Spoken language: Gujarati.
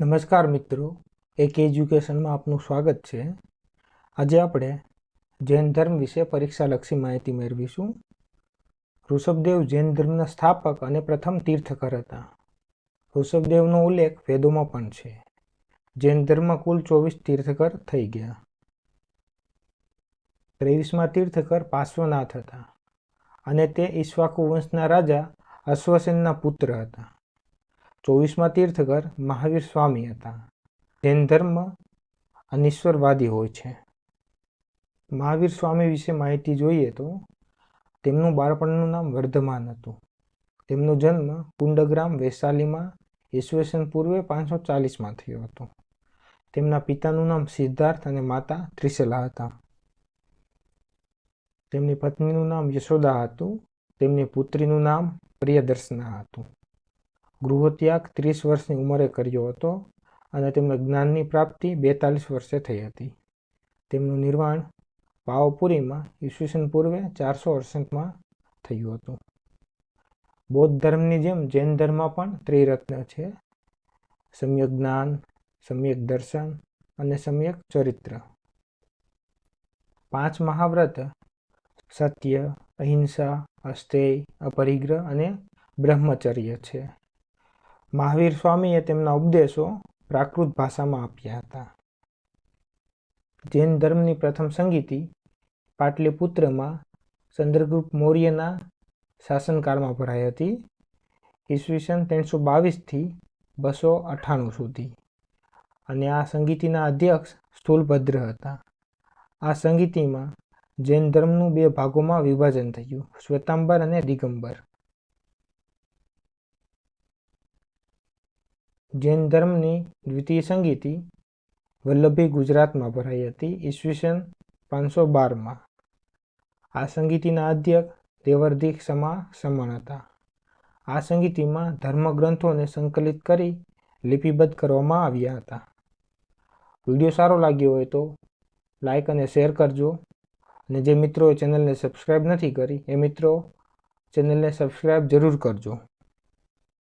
નમસ્કાર મિત્રો, એક એજ્યુકેશનમાં આપનું સ્વાગત છે. આજે આપણે જૈન ધર્મ વિશે પરીક્ષાલક્ષી માહિતી મેળવીશું. ઋષભદેવ જૈન ધર્મના સ્થાપક અને પ્રથમ તીર્થકર હતા. ઋષભદેવનો ઉલ્લેખ વેદોમાં પણ છે. જૈન ધર્મમાં કુલ ચોવીસ તીર્થકર થઈ ગયા. ત્રેવીસમાં તીર્થકર પાર્શ્વનાથ હતા અને તે ઈશ્વાકુ વંશના રાજા અશ્વસેનના પુત્ર હતા. ચોવીસમાં તીર્થકર મહાવીર સ્વામી હતા. જૈન ધર્મ અનિશ્વરવાદી હોય છે. મહાવીર સ્વામી વિશે માહિતી જોઈએ તો તેમનું બાળપણનું નામ વર્ધમાન હતું. તેમનો જન્મ કુંડગ્રામ વૈશાલીમાં ઈસવીસન પૂર્વે પાંચસો ચાલીસમાં થયો હતો. તેમના પિતાનું નામ સિદ્ધાર્થ અને માતા ત્રિશલા હતા. તેમની પત્નીનું નામ યશોદા હતું. તેમની પુત્રીનું નામ પ્રિયદર્શના હતું. ગૃહત્યાગ ત્રીસ વર્ષની ઉંમરે કર્યો હતો અને તેમને જ્ઞાનની પ્રાપ્તિ બેતાલીસ વર્ષે થઈ હતી. તેમનું નિર્વાણ પાવપુરીમાં ઈસવીસન પૂર્વે ચારસો અડસઠમાં થયું હતું. બૌદ્ધ ધર્મની જેમ જૈન ધર્મમાં પણ ત્રિરત્ન છે. સમ્યક જ્ઞાન, સમ્યક દર્શન અને સમ્યક ચરિત્ર. પાંચ મહાવ્રત, સત્ય, અહિંસા, અસ્તેય, અપરિગ્રહ અને બ્રહ્મચર્ય છે. મહાવીર સ્વામીએ તેમના ઉપદેશો પ્રાકૃત ભાષામાં આપ્યા હતા. જૈન ધર્મની પ્રથમ સંગીતિ પાટલીપુત્રમાં ચંદ્રગુપ્ત મૌર્યના શાસનકાળમાં ભરાઈ હતી. ઈસવીસન ત્રણસો બાવીસથી બસો અઠ્ઠાણું સુધી. અને આ સંગીતિના અધ્યક્ષ સ્થૂલભદ્ર હતા. આ સંગીતિમાં જૈન ધર્મનું બે ભાગોમાં વિભાજન થયું. શ્વેતાંબર અને દિગંબર. જૈન ધર્મની દ્વિતીય સંગીતિ વલ્લભી ગુજરાતમાં ભરાઈ હતી ઈસવીસન પાંચસો બારમાં. આ સંગીતિના અધ્યક્ષ દેવર્ધિક સમા સમણ હતા. આ સંગીતિમાં ધર્મગ્રંથોને સંકલિત કરી લિપિબદ્ધ કરવામાં આવ્યા હતા. વીડિયો સારો લાગ્યો હોય તો લાઇક અને શેર કરજો. અને જે મિત્રોએ ચેનલને સબસ્ક્રાઈબ નથી કરી એ મિત્રો ચેનલને સબસ્ક્રાઈબ જરૂર કરજો.